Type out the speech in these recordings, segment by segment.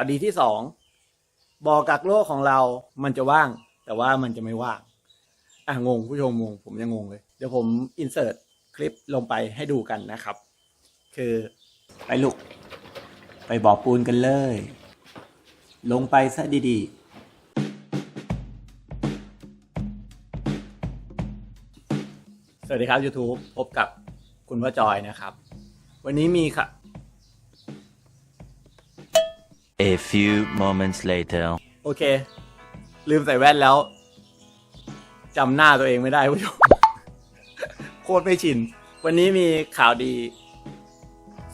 ข่าวดีที่สองบ่อกักโรคของเรามันจะว่าง แต่ว่ามันจะไม่ว่าง อะงงผู้ชมงงผมยังงงเลย เดี๋ยวผมอินเสิร์ตคลิปลงไปให้ดูกันนะครับ คือไปลุกไปบ่อปูนกันเลย ลงไปซะดีๆสวัสดีครับ YouTube พบกับคุณพ่อจอยนะครับ วันนี้มีค่ะ A few moments later. โอเค ลืมใส่แว่นแล้วจำหน้าตัวเองไม่ได้ผู้ชมโคตรไม่ชิน วันนี้มีข่าวดี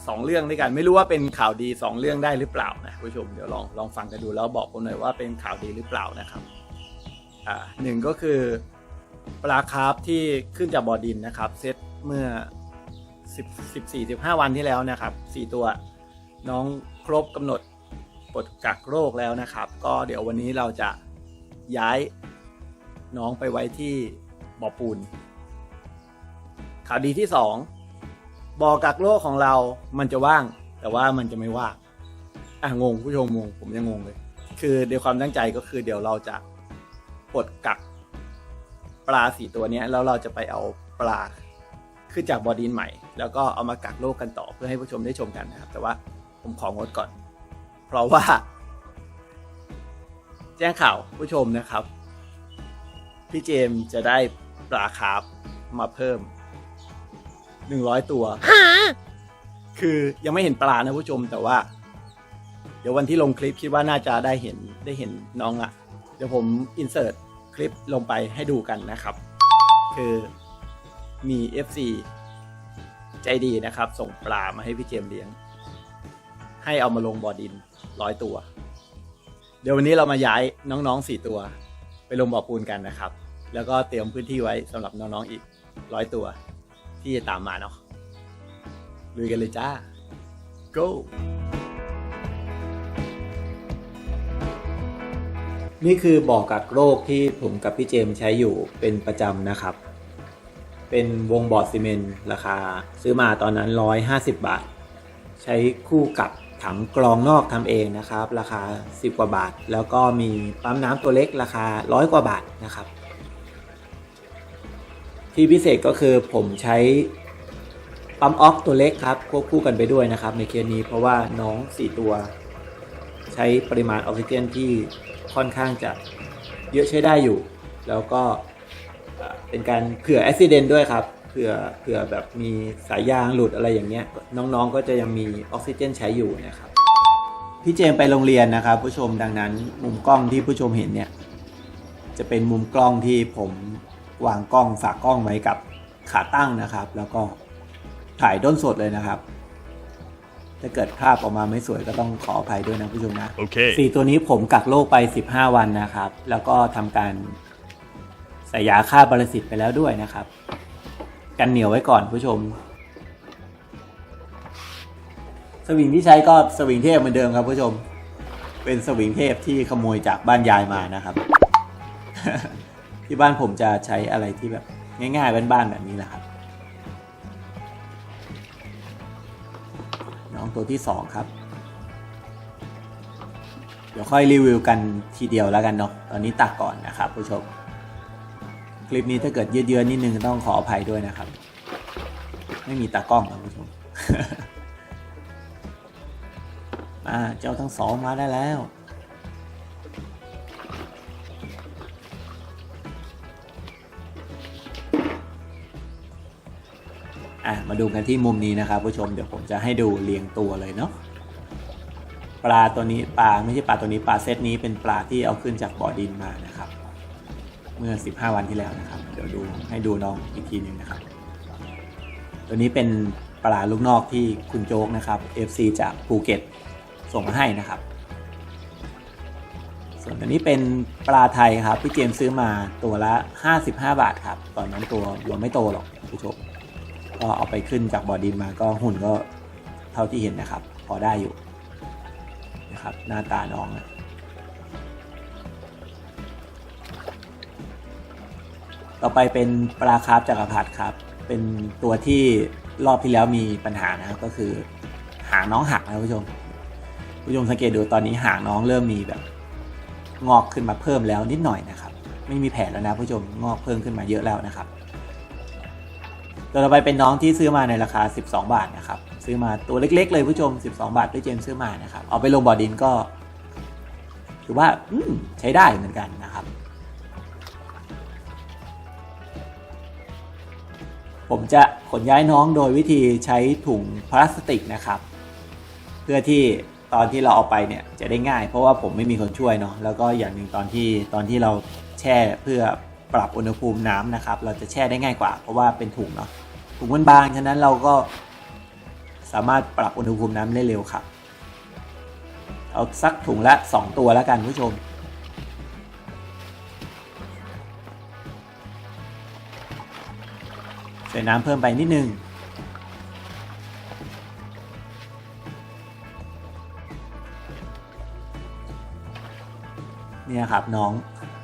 สองเรื่องด้วยกัน ไม่รู้ว่าเป็นข่าวดีสองเรื่องได้หรือเปล่านะผู้ชมเดี๋ยวลองลองฟังกันดูแล้วบอกผมหน่อยว่าเป็นข่าวดีหรือเปล่านะครับ อ่าหนึ่งก็คือปลาคาร์ฟที่ขึ้นจากบ่อดินนะครับ เซตเมื่อสิบสิบสี่สิบห้าวันที่แล้วนะครับสี่ตัว น้องครบกำหนด ปลดกักโรคแล้วนะครับ ก็เดี๋ยววันนี้เราจะย้ายน้องไปไว้ที่บ่อปูน ข่าวดีที่สองบ่อกักโรคของเรา มันจะว่าง แต่ว่ามันจะไม่ว่าง อะงงผู้ชมงง ผมยังงงเลย คือเดี๋ยวความตั้งใจก็คือเดี๋ยวเราจะปลดกักปลาสี่ตัวนี้แล้วเราจะไปเอาปลาขึ้นจากบอดินใหม่ แล้วก็เอามากักโรคกันต่อเพื่อให้ผู้ชมได้ชมกันนะครับ แต่ว่าผมของดก่อน เพราะว่า แจ้งข่าวผู้ชมนะครับ พี่เจมส์จะได้ปลาคาร์ฟมาเพิ่มหนึ่งร้อยตัว คือยังไม่เห็นปลานะผู้ชมแต่ว่า เดี๋ยววันที่ลงคลิปคิดว่าน่าจะได้เห็นได้เห็นน้องละเดี๋ยวผมอินเสิร์ตคลิปลงไปให้ดูกันนะครับ คือมี FC ใจดีนะครับ ส่งปลามาให้พี่เจมส์เลี้ยง ให้เอามาลงบ่อดินร้อยตัว เดี๋ยววันนี้เรามาย้ายน้องๆสี่ตัว ไปลงบ่อปูนกันนะครับ แล้วก็เตรียมพื้นที่ไว้สำหรับน้องๆอีกร้อยตัว ที่จะตามมาเนาะลุยกันเลยจ้า go นี่คือบ่อกักโรคที่ผมกับพี่เจมใช้อยู่เป็นประจำนะครับ เป็นวงบอร์ดซีเมนต์ราคา ซื้อมาตอนนั้น 150 บาท ใช้คู่กับ ถังกรองนอกทำเองนะครับ ราคา 10 กว่าบาท แล้วก็มีปั๊มน้ำตัวเล็กราคา100กว่าบาทนะครับ ที่พิเศษก็คือผมใช้ปั๊มออกตัวเล็กครับควบคู่กันไปด้วยนะครับ ในเคสนี้เพราะว่าน้อง 4 ตัว ใช้ปริมาณออกซิเจนที่ค่อนข้างจะเยอะใช้ได้อยู่ แล้วก็เอ่อเป็นการเผื่ออุบิเหตุด้วยครับเผื่อเผื่อแบบมีสายยางหลุดอะไรอย่างเงี้ย น้องๆก็จะยังมีออกซิเจนใช้อยู่นะครับพี่เจมส์ไปโรงเรียนนะครับ ผู้ชมดังนั้น มุมกล้องที่ผู้ชมเห็นเนี่ย จะเป็นมุมกล้องที่ผมวางกล้องฝากกล้องไว้กับขาตั้งนะครับ แล้วก็ถ่ายด้นสดเลยนะครับถ้าเกิดภาพออกมาไม่สวยก็ต้องขออภัยด้วยนะผู้ชมนะ Okay. สี่ตัวนี้ผมกักโรคไป 15 วันนะครับ แล้วก็ทำการใส่ยาฆ่าบรสิตไปแล้วด้วยนะครับ กันเหนียวไว้ก่อนผู้ชม สวิงที่ใช้ก็สวิงเทพเหมือนเดิมครับผู้ชม เป็นสวิงเทพที่ขโมยจากบ้านยายมานะครับ ที่บ้านผมจะใช้อะไรที่แบบง่ายๆบ้านๆแบบนี้แหละครับ น้องตัวที่สองครับ เดี๋ยวค่อยรีวิวกันทีเดียวแล้วกันเนาะตอนนี้ตักก่อนนะครับผู้ชม คลิปนี้ถ้าเกิดเยื้อๆนิดนึงต้องขออภัยด้วยนะครับ ไม่มีตากล้องครับผู้ชม มาเจ้าทั้งสองมาได้แล้ว อะ มาดูกันที่มุมนี้นะครับผู้ชมเดี๋ยวผมจะให้ดูเรียงตัวเลยเนาะปลาตัวนี้ปลาไม่ใช่ปลาตัวนี้ปลาเซตนี้เป็นปลาที่เอาขึ้นจากบ่อดินมานะครับ เมื่อ 15 วันที่แล้วนะครับ เดี๋ยวดูให้ดูน้องอีกทีหนึ่งนะครับ ตัวนี้เป็นปลาลูกนอกที่คุณโจ๊กนะครับ FC จากภูเก็ต ส่งมาให้นะครับ ส่วนตัวนี้เป็นปลาไทยครับพี่เจมซื้อมาตัวละ 55 บาทครับ ตอนนั้นตัวยังไม่โตหรอกคุณผู้ชมก็เอาไปขึ้นจากบ่อดินมาก็หุ่นก็เท่าที่เห็นนะครับ พอได้อยู่นะครับ หน้าตาน้องนะต่อไปเป็นปลาคาร์ฟจักรพรรดิครับ เป็นตัวที่รอบที่แล้วมีปัญหานะครับก็คือหางน้องหักนะคุณผู้ชม ผู้ชมสังเกตดูตอนนี้หางน้องเริ่มมีแบบงอกขึ้นมาเพิ่มแล้วนิดหน่อยนะครับ ไม่มีแผลแล้วนะผู้ชมงอกเพิ่มขึ้นมาเยอะแล้วนะครับตัวต่อไปเป็นน้องที่ซื้อมาในราคา 12 บาทนะครับ ซื้อมาตัวเล็ก ๆ เลยผู้ชม 12 บาทด้วยเจมซื้อมานะครับ เอาไปลงบ่อดินก็ถือว่าอืใช้ได้เหมือนกันนะครับ ผมจะขนย้ายน้องโดยวิธีใช้ถุงพลาสติกนะครับ เพื่อที่ ตอนที่เราเอาไปเนี่ยจะได้ง่าย เพราะว่าผมไม่มีคนช่วยเนาะแล้วก็อย่างหนึ่งตอนที่ตอนที่เราแช่เพื่อปรับอุณหภูมิน้ำนะครับ เราจะแช่ได้ง่ายกว่า เพราะว่าเป็นถุงเนาะถุงมันบางฉะนั้นเราก็สามารถปรับอุณหภูมิน้ำได้เร็วครับเอาสักถุงละ 2 ตัวแล้วกันผู้ชม ใส่น้ำเพิ่มไปนิดนึง เนี่ยครับน้อง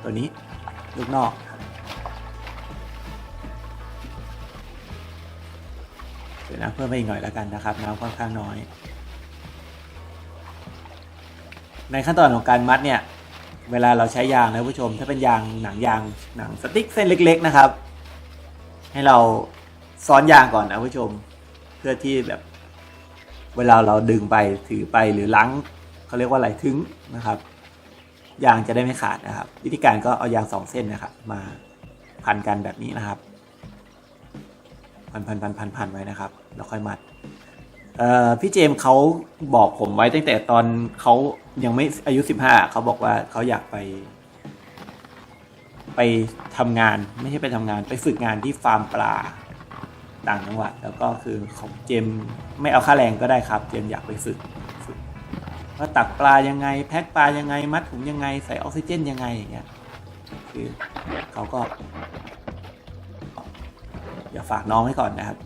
ตัวนี้ลูกนอกเดี๋ยวน้ำเพิ่มไปอีกหน่อยแล้วกันนะครับน้ำค่อนข้างน้อย ในขั้นตอนของการมัดเนี่ยเวลาเราใช้ยางนะผู้ชม ถ้าเป็นยางหนังยางหนังสติ๊กเส้นเล็ก ๆนะครับ ให้เราซ้อนยางก่อนนะผู้ชม เพื่อที่แบบ เวลาเราดึงไปถือไปหรือล้างเขาเรียกว่าอะไรถึงนะครับ ยางจะได้ไม่ขาดนะครับ วิธีการก็เอายางสองเส้นนะครับ มาพันกันแบบนี้นะครับ พันพันพันพันพันไว้นะครับ แล้วค่อยมัดพี่เจมเขาบอกผมไว้ตั้งแต่ตอนเขายังไม่อายุสิบห้าเขาบอกว่าเขาอยากไป ไปทำงานไม่ใช่ไปทำงาน ไปฝึกงานที่ฟาร์มปลาต่างจังหวัด แล้วก็คือของเจมไม่เอาค่าแรงก็ได้ครับ เจมอยากไปฝึก ว่าตักปลายังไง แพ็คปลายังไง มัดถุงยังไง ใส่ออกซิเจนยังไงอย่างเงี้ยคือเขาก็ อย่าฝากน้องไว้ก่อนนะครับ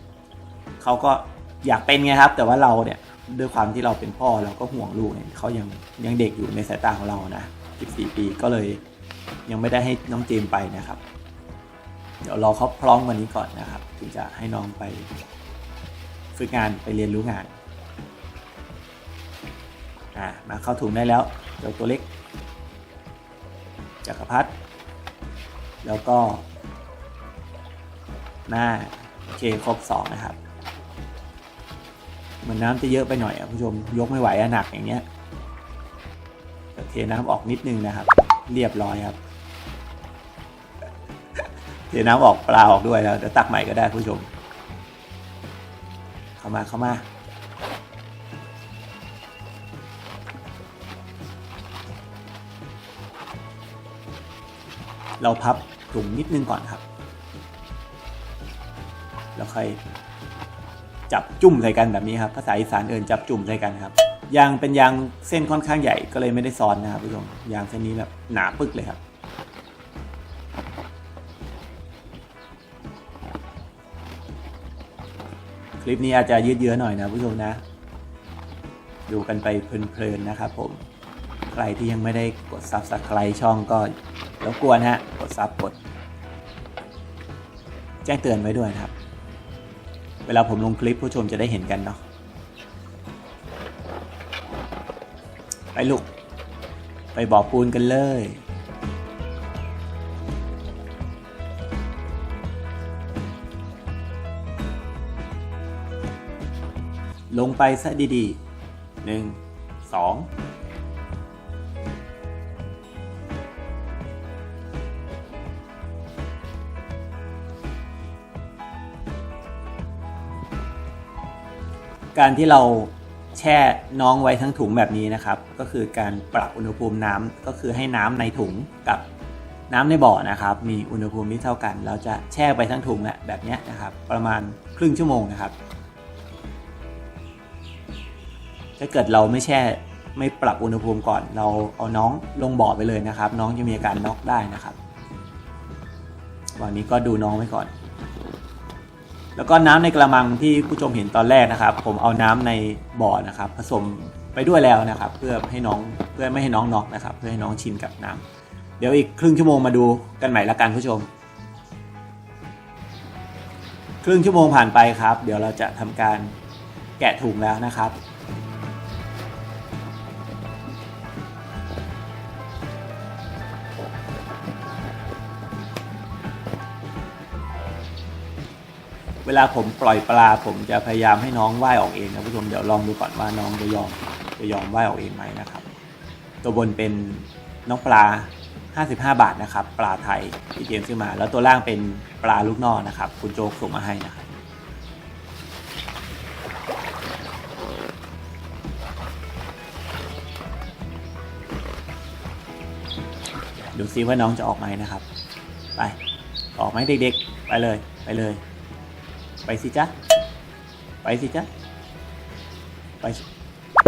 เขาก็อยากเป็นไงครับ แต่ว่าเราเนี่ยด้วยความที่เราเป็นพ่อเราก็ห่วงลูกเนี่ยเขายังยังเด็กอยู่ในสายตาของเรานะ 14 ปีก็เลยยังไม่ได้ให้น้องเจมไปนะครับ เดี๋ยวรอเขาพร้อมวันนี้ก่อนนะครับ ถึงจะให้น้องไปฝึกงานไปเรียนรู้งาน อ่ามาเข้าถุงได้แล้วเดี๋ยวตัวเล็กจักรพรรดิแล้วก็ หน้าโอเคครบสองนะครับ เหมือนน้ำจะเยอะไปหน่อยอะผู้ชมยกไม่ไหวอะหนักอย่างเงี้ยเทน้ำออกนิดนึงนะครับ เรียบร้อยครับเทน้ำออกปลาออกด้วยแล้วเดี๋ยวตักใหม่ก็ได้ผู้ชม เข้ามาเข้ามา เราพับถุงนิดนึงก่อนครับ แล้วค่อยจับจุ่มใส่กันแบบนี้ครับ ภาษาอีสานเอินจับจุ่มใส่กันครับ ยางเป็นยางเส้นค่อนข้างใหญ่ก็เลยไม่ได้ซ้อนนะครับผู้ชม ยางเส้นนี้แบบหนาปึกเลยครับ คลิปนี้อาจจะยืดเยื้อหน่อยนะผู้ชมนะ ดูกันไปเพลินๆนะครับผม ใครที่ยังไม่ได้กด Subscribe ช่องก็ รบกวนฮะกดซับกด แจ้งเตือนไว้ด้วยนะครับ เวลาผมลงคลิปผู้ชมจะได้เห็นกันเนาะไปลูก ไปบ่อปูนกันเลยลงไปซะดีๆหนึ่งสอง การที่เราแช่น้องไว้ทั้งถุงแบบนี้นะครับ ก็คือการปรับอุณหภูมิน้ำก็คือให้น้ำในถุงกับน้ำในบ่อนะครับ มีอุณหภูมิที่เท่ากัน เราจะแช่ไปทั้งถุงแหละแบบนี้นะครับ ประมาณครึ่งชั่วโมงนะครับ ถ้าเกิดเราไม่แช่ไม่ปรับอุณหภูมิก่อน เราเอาน้องลงบ่อไปเลยนะครับ น้องจะมีอาการน็อกได้นะครับวันนี้ก็ดูน้องไว้ก่อน แล้วก็น้ำในกระมังที่ผู้ชมเห็นตอนแรกนะครับ ผมเอาน้ำในบ่อนะครับ ผสมไปด้วยแล้วนะครับ เพื่อให้น้องเพื่อไม่ให้น้องน็อกนะครับ เพื่อให้น้องชินกับน้ำเดี๋ยวอีกครึ่งชั่วโมงมาดูกันใหม่ละกันผู้ชม ครึ่งชั่วโมงผ่านไปครับ เดี๋ยวเราจะทำการแกะถุงแล้วนะครับ เวลาผมปล่อยปลา ผมจะพยายามให้น้องว่ายออกเองนะผู้ชมเดี๋ยวลองดูก่อนว่าน้องจะยอมจะยอมว่ายออกเองไหมนะครับ ตัวบนเป็นน้องปลา 55 บาทนะครับ ปลาไทยที่เจมส์ซื้อมา แล้วตัวล่างเป็นปลาลูกนอกนะครับ คุณโจ๊กส่งมาให้นะครับดูซิว่าน้องจะออกไหมนะครับ ไป ออกไหมเด็กๆ ไปเลย ไปเลย ไปสิจ๊ะ ไปสิจ๊ะ ไป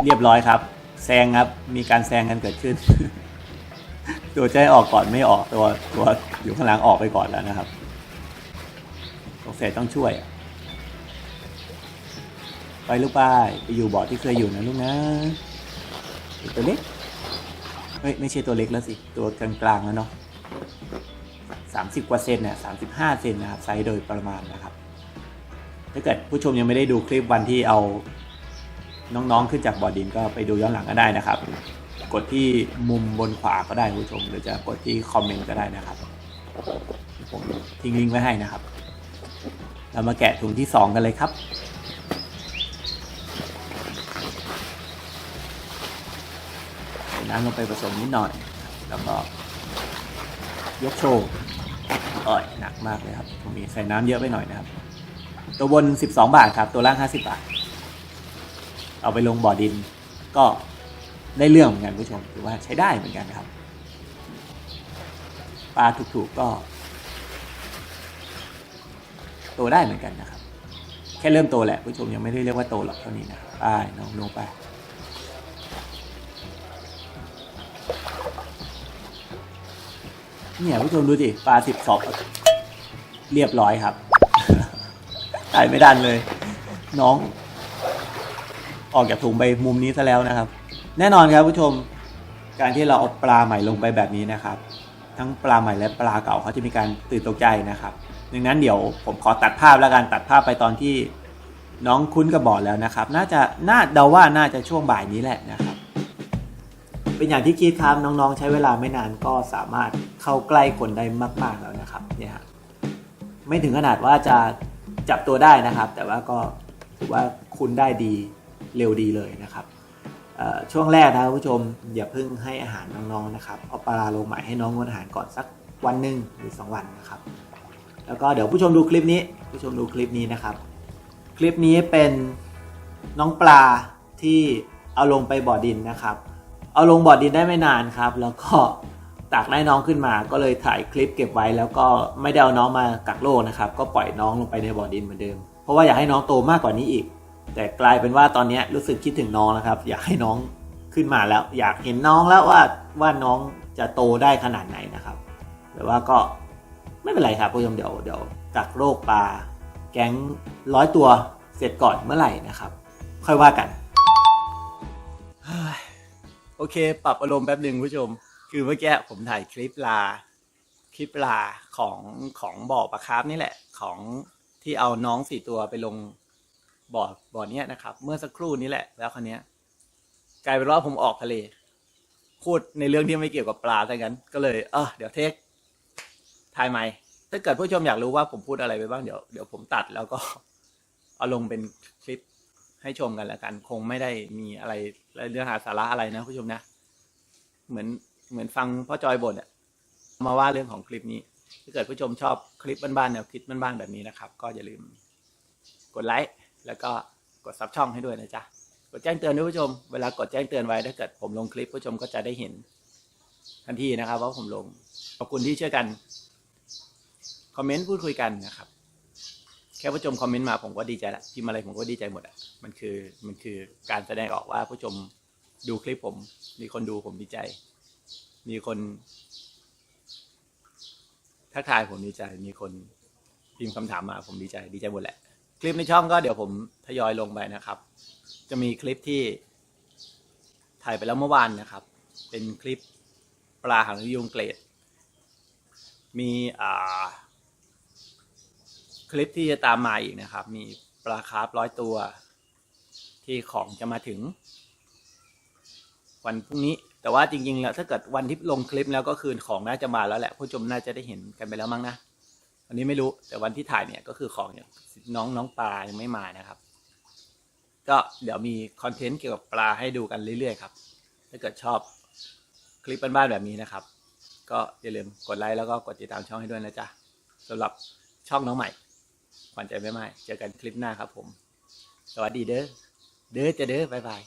เรียบร้อยครับ แซงครับ มีการแซงกันเกิดขึ้น ตัวให้ออกก่อนไม่ออกตัวตัวอยู่ข้างหลังออกไปก่อนแล้วนะครับสงสัยต้องช่วย ไปลูกป้ายไปอยู่บอดที่เคยอยู่นะลูกนะ ตัวเล็กเฮ้ยไม่ใช่ตัวเล็กแล้วสิ ตัวกลางๆแล้วเนาะสามสิบกว่าเซนเนี่ยสามสิบห้าเซนนะครับไซส์โดยประมาณนะครับาเกิดผู้ชมยังไม่ได้ดูคลิปวันที่เอาน้องๆขึ้นจากบ่อดินก็ไปดูย้อนหลังก็ได้นะครับ กดที่มุมบนขวาก็ได้ผู้ชม หรือจะกดที่คอมเมนต์ก็ได้นะครับผมทิ้งลิงก์ไว้ให้นะครับ เรามาแกะถุงที่สองกันเลยครับใส่น้ำลงไปผสมนิดหน่อย แล้วก็ยกโชว์อ่อยหนักมากเลยครับผมมีใส่น้ำเยอะไปหน่อยนะครับ ตัวบน 12 บาทครับ ตัวล่าง 50 บาท เอาไปลงบ่อดิน ก็ได้เรื่องเหมือนกันผู้ชมถือว่าใช้ได้เหมือนกันครับ ปลาถูกๆก็ โตได้เหมือนกันนะครับ แค่เริ่มโตแหละผู้ชมยังไม่ได้เรียกว่าโตหรอกเท่านี้นะไปน้องลงไปเนี่ยผู้ชมดูดิปลาสิบสอบเรียบร้อยครับ ตายไม่ดันเลย น้อง ออกจากถุงไปมุมนี้ซะแล้วนะครับ แน่นอนครับผู้ชม การที่เราเอาปลาใหม่ลงไปแบบนี้นะครับ ทั้งปลาใหม่และปลาเก่าเขาจะมีการตื่นตกใจนะครับดังนั้นเดี๋ยวผมขอตัดภาพแล้วกันตัดภาพไปตอนที่น้องคุ้นกับบอแล้วนะครับ น่าจะน่าเดาว่าน่าจะช่วงบ่ายนี้แหละนะครับ เป็นอย่างที่คิดครับน้องๆ ใช้เวลาไม่นานก็สามารถเข้าใกล้คนได้มากๆแล้วนะครับเนี่ยฮะไม่ถึงขนาดว่าจะ จับตัวได้นะครับ แต่ว่าก็ถือว่าคุณได้ดีเร็วดีเลยนะครับช่วงแรกนะครับผู้ชมอย่าเพิ่งให้อาหารน้องๆนะครับเอาปลาลงใหม่ให้น้องงดอาหารก่อนสักวันหนึ่งหรือสองวันนะครับ แล้วก็เดี๋ยวผู้ชมดูคลิปนี้ ผู้ชมดูคลิปนี้นะครับ คลิปนี้เป็นน้องปลาที่เอาลงไปบ่อดินนะครับ เอาลงบ่อดินได้ไม่นานครับ แล้วก็ ตักได้น้องขึ้นมา ก็เลยถ่ายคลิปเก็บไว้ แล้วก็ไม่ได้เอาน้องมากักโลกนะครับ ก็ปล่อยน้องลงไปในบ่อดินเหมือนเดิม เพราะว่าอยากให้น้องโตมากกว่านี้อีก แต่กลายเป็นว่าตอนนี้รู้สึกคิดถึงน้องนะครับ อยากให้น้องขึ้นมาแล้ว อยากเห็นน้องแล้วว่าว่าน้องจะโตได้ขนาดไหนนะครับ แต่ว่าก็ไม่เป็นไรครับผู้ชมเดี๋ยวเดี๋ยวกักโรคปลาแก๊งร้อยตัวเสร็จก่อนเมื่อไหร่นะครับ ค่อยว่ากัน โอเค ปรับอารมณ์แป๊บหนึ่งผู้ชม คือเมื่อกี้ผมถ่ายคลิปลา คลิปลาของของบ่อปลาคาร์ฟนี่แหละ ของที่เอาน้องสี่ตัวไปลงบ่อบ่อเนี้ยนะครับ เมื่อสักครู่นี้แหละ แล้วคราวนี้ย กลายเป็นว่าผมออกทะเล พูดในเรื่องที่ไม่เกี่ยวกับปลาแต่กันก็เลยเออเดี๋ยวเทคถ่ายใหม่ถ้าเกิดผู้ชมอยากรู้ว่าผมพูดอะไรไปบ้างเดี๋ยวเดี๋ยวผมตัดแล้วก็เอาลงเป็นคลิปให้ชมกันแล้วกัน คงไม่ได้มีอะไรเรื่องหาสาระอะไรนะผู้ชมนะ เหมือน เหมือนฟังพ่อจอยบ่นอะมาว่าเรื่องของคลิปนี้ถ้าเกิดผู้ชมชอบคลิปบ้านๆแนวคิดบ้านๆแบบนี้นะครับ ก็อย่าลืมกดไลค์แล้วก็กดซับช่องให้ด้วยนะจ๊ะกดแจ้งเตือนด้วยผู้ชมเวลากดแจ้งเตือนไว้ถ้าเกิดผมลงคลิปผู้ชมก็จะได้เห็นทันทีนะครับว่าผมลงขอบคุณที่ช่วยกันคอมเมนต์พูดคุยกันนะครับ แค่ผู้ชมคอมเมนต์มาผมก็ดีใจละพิมพ์อะไรผมก็ดีใจหมดอะมันคือมันคือการแสดงออกว่าผู้ชมดูคลิปผม มีคนดูผมดีใจ มีคน ทักทายผมดีใจ มีคนพิมพ์คำถามมาผมดีใจ ดีใจหมดแหละ คลิปในช่องก็เดี๋ยวผมทยอยลงไปนะครับ จะมีคลิปที่ถ่ายไปแล้วเมื่อวานนะครับ เป็นคลิปปลาหางยุงเกรด มีอ่าคลิปที่จะตามมาอีกนะครับ มีปลาคาร์ฟร้อยตัว ที่ของจะมาถึง วันพรุ่งนี้ แต่ว่าจริงๆแล้วถ้าเกิดวันที่ลงคลิปแล้วก็คือของน่าจะมาแล้วแหละผู้ชมน่าจะได้เห็นกันไปแล้วมั้งนะวันนี้ไม่รู้แต่วันที่ถ่ายเนี่ยก็คือของอย่างน้องน้องปลายังไม่มานะครับ ก็เดี๋ยวมีคอนเทนต์เกี่ยวกับปลาให้ดูกันเรื่อยๆครับ ถ้าเกิดชอบคลิปบ้านๆแบบนี้นะครับ ก็อย่าลืมกดไลค์แล้วก็กดติดตามช่องให้ด้วยนะจ๊ะสำหรับช่องน้องใหม่ขวัญใจแม่ไม้เจอกันคลิปหน้าครับผม สวัสดีเด้อเด้อจะเด้อบ๊ายบาย